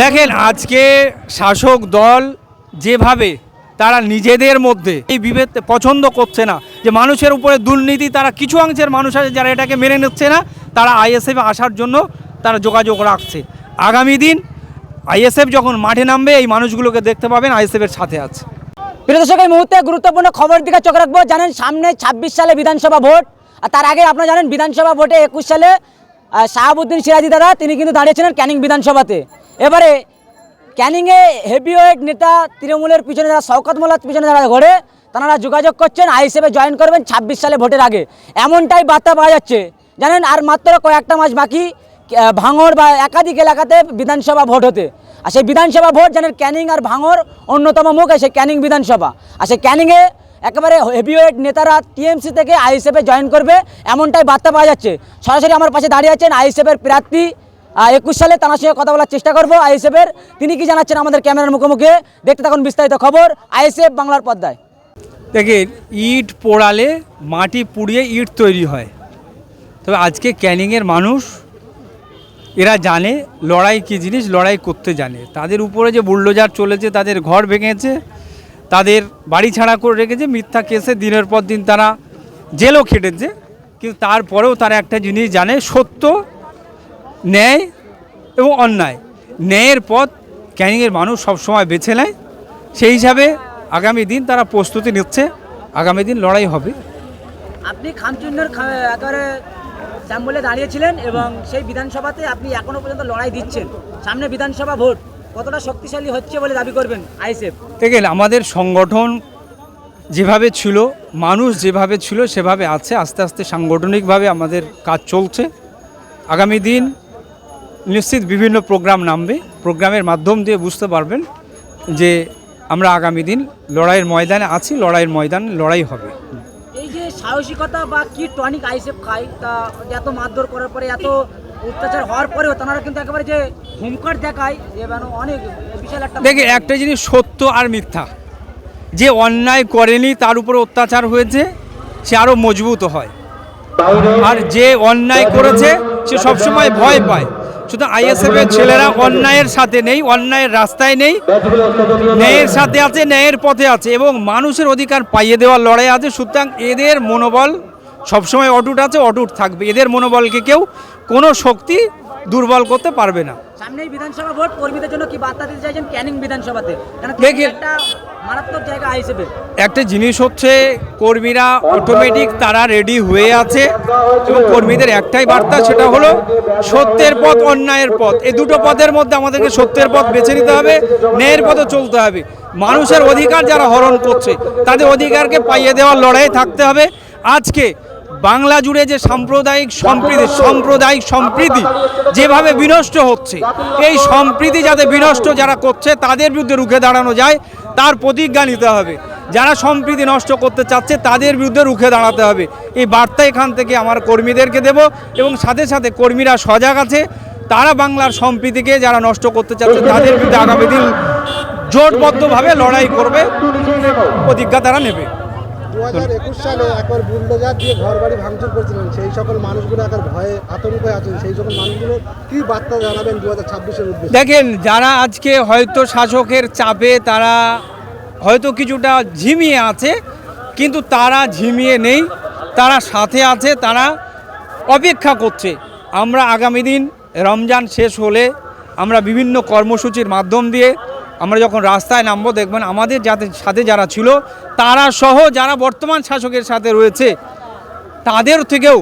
দেখেন, আজকে শাসক দল যেভাবে তারা নিজেদের মধ্যে এই বিভেদ পছন্দ করছে না, যে মানুষের উপরে দুর্নীতি, তারা কিছু অংশের মানুষ আছে যারা এটাকে মেনে নিচ্ছে না, তারা আইএসএফ আসার জন্য তারা যোগাযোগ রাখছে। আগামী দিন আইএসএফ যখন মাঠে নামবে, এই মানুষগুলোকে দেখতে পাবেন আইএসএফের সাথে আছে। প্রিয় এই মুহূর্তে গুরুত্বপূর্ণ খবর দিকে চোখ রাখব। জানেন, সামনে ছাব্বিশ সালে বিধানসভা ভোট, আর তার আগে আপনারা জানেন, বিধানসভা ভোটে একুশ সালে শাহাবুদ্দিন সিরাজি দাদা, তিনি কিন্তু দাঁড়িয়েছিলেন ক্যানিং বিধানসভাতে। এবারে ক্যানিংয়ে হেভিওয়েট নেতা তৃণমূলের পিছনে যারা, শওকত মোল্লার পিছনে যারা ঘোরে, তারা যোগাযোগ করছেন আই হিসেবে জয়েন করবেন ছাব্বিশ সালে ভোটের আগে। এমনটাই বার্তা পাওয়া যাচ্ছে। জানেন, আর মাত্র কয়েকটা মাস বাকি ভাঙড় বা একাধিক এলাকাতে বিধানসভা ভোট হতে। আর সেই বিধানসভা ভোট, জানেন, ক্যানিং আর ভাঙর অন্যতম মুখ সেই ক্যানিং বিধানসভা। আর সেই ক্যানিংয়ে একেবারে হেভিওয়েট নেতারা টিএমসি থেকে আইএসএফে জয়েন করবে, এমনটাই বার্তা পাওয়া যাচ্ছে। সরাসরি আমার পাশে দাঁড়িয়ে আছেন আই আইএসএফের প্রার্থী একুশ সালে তার সঙ্গে কথা বলার চেষ্টা করব আইএসএফের। তিনি কি জানাচ্ছেন আমাদের ক্যামেরার মুখোমুখি? দেখতে থাকুন বিস্তারিত খবর আইএসএফ বাংলার পর্দায়। দেখেন, ইট পোড়ালে মাটি পুড়িয়ে ইট তৈরি হয়। তবে আজকে ক্যানিংয়ের মানুষ, এরা জানে লড়াই কী জিনিস, লড়াই করতে জানে। তাদের উপরে যে বুলডোজার চলেছে, তাদের ঘর ভেঙেছে, তাদের বাড়ি ছাড়া করে রেখেছে, মিথ্যা কেসে দিনের পর দিন তারা জেলও খেটেছে। কিন্তু তারপরেও তারা একটা জিনিস জানে, সত্য ন্যায় এবং অন্যায়। ন্যায়ের পথ ক্যানিংয়ের মানুষ সবসময় বেছে নেয়। সেই হিসাবে আগামী দিন তারা প্রস্তুতি নিচ্ছে। আগামী দিন লড়াই হবে। আপনি খামচুন্নর একেবারে স্যাম্বলে দাঁড়িয়েছিলেন এবং সেই বিধানসভাতে আপনি এখনও পর্যন্ত লড়াই দিচ্ছেন। সামনে বিধানসভা ভোট কতটা শক্তিশালী হচ্ছে বলে দাবি করবেন আইএসএফ? দেখেন আমাদের সংগঠন যেভাবে ছিল মানুষ যেভাবে ছিল সেভাবে আছে। আস্তে আস্তে সাংগঠনিকভাবে আমাদের কাজ চলছে। আগামী দিন নিশ্চিত বিভিন্ন প্রোগ্রাম নামবে। প্রোগ্রামের মাধ্যম দিয়ে বুঝতে পারবেন যে আমরা আগামী দিন লড়াইয়ের ময়দানে আছি লড়াইয়ের ময়দান লড়াই হবে। এই যে সাহসিকতা বা কি টনিক আইসেফ খায় তা এত মারধর করার পরে এত অত্যাচার হওয়ার পরেও তারা কিন্তু একেবারে যে হুমকার দেখায় যে মানে অনেক বিশাল একটা দেখে একটা জিনিস সত্য আর মিথ্যা। যে অন্যায় করেনি তার উপর অত্যাচার হয়েছে সে আরও মজবুত হয়। আর যে অন্যায় করেছে সে সবসময় ভয় পায়। শুধু আইএসএফ এর ছেলেরা অন্যায়ের সাথে নেই, অন্যায়ের রাস্তায় নেই, ন্যায়ের সাথে আছে, ন্যায়ের পথে আছে এবং মানুষের অধিকার পাইয়ে দেওয়ার লড়াই আছে। সুতরাং এদের মনোবল সবসময় অটুট আছে, অটুট থাকবে। এদের মনোবলকে কেউ কোনো শক্তি দুর্বল করতে পারবে না। সামনেই বিধানসভা ভোট কর্মীদের জন্য কি বার্তা দিতে চাইছেন ক্যানিং বিধানসভাতে? দেখে- একটা মারাত্মক জায়গা আইসেফে একটা জিনিস হচ্ছে কর্মীরা অটোমেটিক তারা রেডি হয়ে আছে এবং কর্মীদের একটাই বার্তা সেটা হলো সত্যের পথ অন্যায়ের পথ। এই দুটো পথের মধ্যে আমাদেরকে সত্যের পথ বেছে নিতে হবে ন্যায়ের পথে চলতে হবে। মানুষের অধিকার যারা হরণ করছে তাদের অধিকারকে পাইয়ে দেওয়ার লড়াই থাকতে হবে। আজকে বাংলা জুড়ে যে সাম্প্রদায়িক সম্প্রীতি সাম্প্রদায়িক সম্প্রীতি যেভাবে বিনষ্ট হচ্ছে, এই সম্প্রীতি যাতে বিনষ্ট যারা করছে, তাদের বিরুদ্ধে রুখে দাঁড়ানো যায়, তার প্রতিজ্ঞা নিতে হবে। যারা সম্প্রীতি নষ্ট করতে চাচ্ছে, তাদের বিরুদ্ধে রুখে দাঁড়াতে হবে। এই বার্তা এখান থেকে আমার কর্মীদেরকে দেব এবং সাথে সাথে কর্মীরা সজাগ আছে। তারা বাংলার সম্প্রীতিকে যারা নষ্ট করতে চাচ্ছে, তাদের বিরুদ্ধে আগামী দিন জোটবদ্ধভাবে লড়াই করবে, প্রতিজ্ঞা তারা নেবে। দু হাজার একুশ সালে একবার বুলডোজার দিয়ে ঘর বাড়ি ভাঙচুর করেছিলেন। সেই সকল মানুষগুলো এখন ভয়ে আতঙ্কে আছেন। সেই সকল মানুষগুলো কি বার্তা জানাবেন দু হাজার ছাব্বিশের উদ্দেশ্যে? দেখেন, যারা আজকে হয়তো শাসকের চাপে তারা হয়তো কিছুটা ঝিমিয়ে আছে, কিন্তু তারা ঝিমিয়ে নেই। তারা সাথে আছে, তারা অপেক্ষা করছে। আমরা আগামী দিন রমজান শেষ হলে আমরা বিভিন্ন কর্মসূচির মাধ্যম দিয়ে আমরা যখন রাস্তায় নামবো, দেখবেন আমাদের যাতে সাথে যারা ছিল, তারা সহ যারা বর্তমান শাসকের সাথে রয়েছে, তাদের থেকেও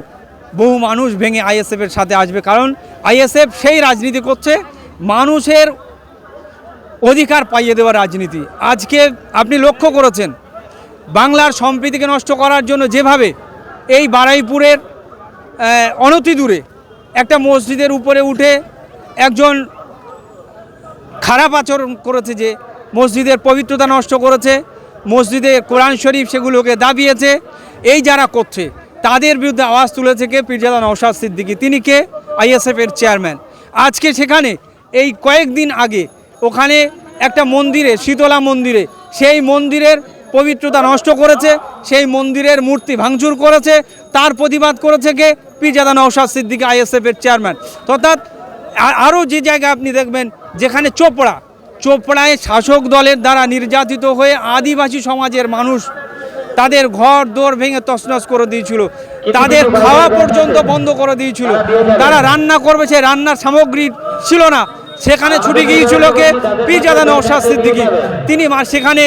বহু মানুষ ভেঙে আইএসএফের সাথে আসবে। কারণ আইএসএফ সেই রাজনীতি করছে, মানুষের অধিকার পাইয়ে দেওয়ার রাজনীতি। আজকে আপনি লক্ষ্য করেছেন, বাংলার সম্প্রীতিকে নষ্ট করার জন্য যেভাবে এই বারাইপুরের অনতি দূরে একটা মসজিদের উপরে উঠে একজন খারাপ আচরণ করেছে যে মসজিদের পবিত্রতা নষ্ট করেছে মসজিদে কোরআন শরীফ সেগুলোকে দাবিয়েছে, এই যারা করছে, তাদের বিরুদ্ধে আওয়াজ তুলেছে কে? পীরজাদা নওশাদ সিদ্দিকী। তিনি কে? আইএসএফের চেয়ারম্যান। আজকে সেখানে, এই কয়েকদিন আগে, ওখানে একটা মন্দিরে, শীতলা মন্দিরে, সেই মন্দিরের পবিত্রতা নষ্ট করেছে, সেই মন্দিরের মূর্তি ভাঙচুর করেছে, তার প্রতিবাদ করেছে কে? পীরজাদা নওশাদ সিদ্দিকী, আইএসএফের চেয়ারম্যান। অর্থাৎ আরও যে জায়গায় আপনি দেখবেন, যেখানে চোপড়া, চোপড়ায় শাসক দলের দ্বারা নির্যাতিত হয়ে আদিবাসী সমাজের মানুষ তাদের ঘর, দোর ভেঙে তছনছ করে দিয়েছিল। তাদের খাওয়া পর্যন্ত বন্ধ করে দিয়েছিল। তারা রান্না করবে, সে রান্নার সামগ্রী ছিল না। সেখানে ছুটে গিয়েছিল কে? পিজাদা নৌশাদ সিদ্দিকি। তিনি সেখানে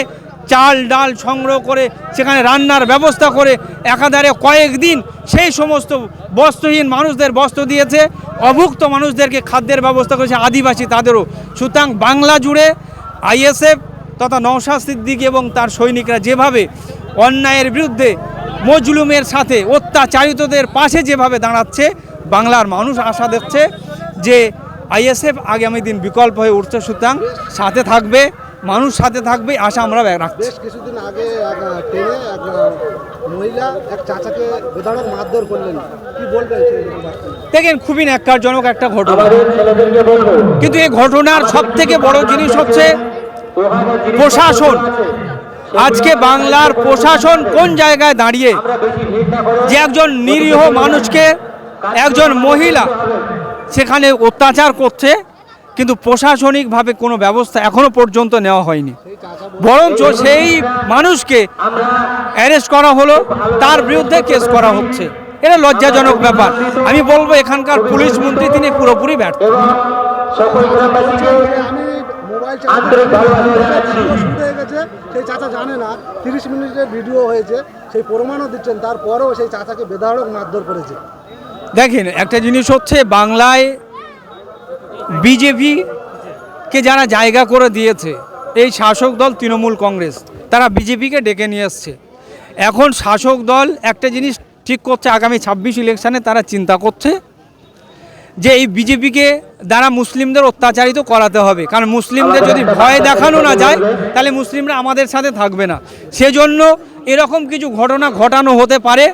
চাল ডাল সংগ্রহ করে সেখানে রান্নার ব্যবস্থা করে একাধারে কয়েকদিন সেই সমস্ত বস্ত্রহীন মানুষদের বস্ত্র দিয়েছে, অভুক্ত মানুষদেরকে খাদ্যের ব্যবস্থা করেছে আদিবাসী তাদেরও। সুতরাং বাংলা জুড়ে আইএসএফ তথা নওশাদ সিদ্দিক এবং তার সৈনিকরা যেভাবে অন্যায়ের বিরুদ্ধে মজলুমের সাথে অত্যাচারিতদের পাশে যেভাবে দাঁড়াচ্ছে, বাংলার মানুষ আশা দেখছে যে আইএসএফ আগামী দিন বিকল্প হয়ে উঠছে। সুতরাং সাথে থাকবে। মানুষ সাথে থাকবে আশা আমরা রাখছি। বেশ কিছুদিন আগে এক ট্রেনে এক মহিলা এক চাচাকে বেধারক মারধর করলেন। কি বলবেন দেখেন খুবই ন্যাক্কারজনক একটা ঘটনা। কিন্তু এই ঘটনার সব থেকে বড় জিনিস হচ্ছে প্রশাসন। আজকে বাংলার প্রশাসন কোন জায়গায় দাঁড়িয়ে যে একজন নিরীহ মানুষকে একজন মহিলা সেখানে অত্যাচার করছে কিন্তু প্রশাসনিকভাবে কোনো ব্যবস্থা এখনও পর্যন্ত নেওয়া হয়নি। বরঞ্চ সেই মানুষকে অ্যারেস্ট করা হলো, তার বিরুদ্ধে কেস করা হচ্ছে। এটা লজ্জাজনক ব্যাপার। আমি বলব, এখানকার পুলিশ মন্ত্রী তিনি পুরোপুরি ব্যর্থ। সেই চাচা জানে না তিরিশ ভিডিও হয়েছে সেই দিচ্ছেন তারপরেও সেই চাচাকে মারধর করেছে দেখেন, একটা জিনিস হচ্ছে, বাংলায় বিজেপি কে যারা জায়গা করে দিয়েছে, এই শাসক দল তৃণমূল কংগ্রেস, তারা বিজেপিকে ডেকে নিয়ে এসছে। এখন শাসক দল একটা জিনিস ঠিক করছে, আগামী ছাব্বিশ ইলেকশানে তারা চিন্তা করছে যে এই বিজেপিকে দ্বারা মুসলিমদের অত্যাচারিত করাতে হবে। কারণ মুসলিমদের যদি ভয় দেখানো না যায়, তাহলে মুসলিমরা আমাদের সাথে থাকবে না। সেজন্য এরকম কিছু ঘটনা ঘটানো হতে পারে,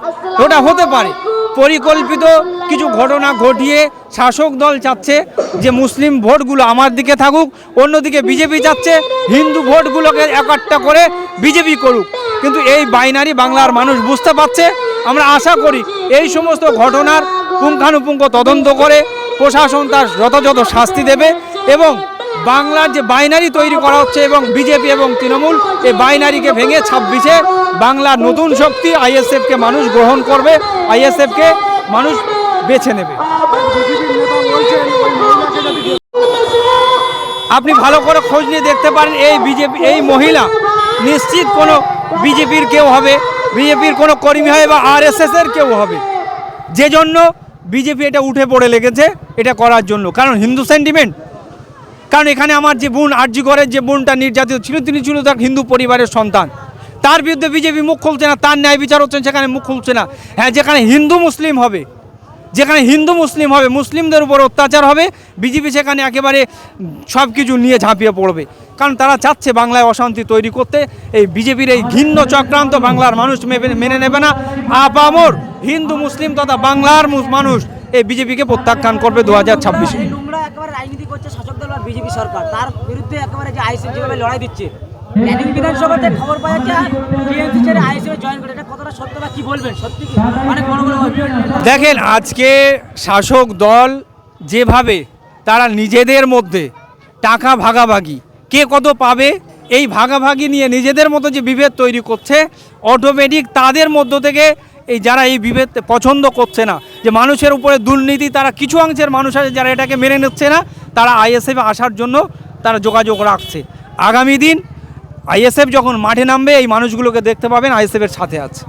ওটা হতে পারে। পরিকল্পিত কিছু ঘটনা ঘটিয়ে শাসক দল চাচ্ছে যে মুসলিম ভোটগুলো আমার দিকে থাকুক, অন্যদিকে বিজেপি চাচ্ছে হিন্দু ভোটগুলোকে একটা করে বিজেপি করুক। কিন্তু এই বাইনারি বাংলার মানুষ বুঝতে পারছে, আমরা আশা করি এই সমস্ত ঘটনার পুঙ্খানুপুঙ্খ তদন্ত করে প্রশাসন তার যথাযথ শাস্তি দেবে এবং বাংলার যে বাইনারি তৈরি করা হচ্ছে এবং বিজেপি এবং তৃণমূল, এই বাইনারিকে ভেঙে ছাব্বিশে বাংলার নতুন শক্তি আইএসএফকে মানুষ গ্রহণ করবে, আইএসএফকে মানুষ বেছে নেবে। আপনি ভালো করে খোঁজ নিয়ে দেখতে পারেন এই বিজেপি, এই মহিলা। নিশ্চিত কোনো বিজেপির কেউ হবে, বিজেপির কোনো কর্মী হয় বা আরএসএস এর কেউ হবে। যে জন্য বিজেপি এটা উঠে পড়ে লেগেছে এটা করার জন্য। কারণ হিন্দু সেন্টিমেন্ট কারণ এখানে আমার যে বোন আরজি ঘরের যে বোনটা নির্যাতিত ছিল, তিনি ছিল তার হিন্দু পরিবারের সন্তান। তার বিরুদ্ধে বিজেপি মুখ খুলছে না, তার ন্যায় বিচার হচ্ছে, সেখানে মুখ খুলছে না। হ্যাঁ যেখানে হিন্দু মুসলিম হবে যেখানে হিন্দু মুসলিম হবে, মুসলিমদের উপর অত্যাচার হবে, বিজেপি সেখানে একেবারে সব কিছু নিয়ে ঝাঁপিয়ে পড়বে। কারণ তারা চাচ্ছে বাংলায় অশান্তি তৈরি করতে, এই বিজেপির এই ঘিন্ন চক্রান্ত বাংলার মানুষ মেনে- নেবে না। আপামর হিন্দু, মুসলিম তথা বাংলার মানুষ এই বিজেপিকে প্রত্যাখ্যান করবে দু হাজার ছাব্বিশে। রাজনীতি করছে শাসক দল বিজেপি সরকার। তার বিরুদ্ধে একেবারে লড়াই দিচ্ছে বিধানসভাতে খবর পাওয়া টিএমসি ছেড়ে আইএসএফ জয়েন করে। এটা কতটা সত্য বা বলবেন? সত্যি কি? অনেক বড় বড় দেখেন, আজকে শাসক দল যেভাবে তারা নিজেদের মধ্যে টাকা ভাগাভাগি, কে কত পাবে, এই ভাগাভাগি নিয়ে নিজেদের মতো যে বিভেদ তৈরি করছে অটোমেটিক তাদের মধ্য থেকে এই যারা এই বিভেদ পছন্দ করছে না, যে মানুষের উপরে দুর্নীতি, তারা কিছু অংশের মানুষ আছে যারা এটাকে মেনে নিচ্ছে না, তারা আইএসএফ আসার জন্য তারা যোগাযোগ রাখছে। আগামী দিন আইএসএফ যখন মাঠে নামবে এই মানুষগুলোকে দেখতে পাবেন আইএসএফের সাথে আছে।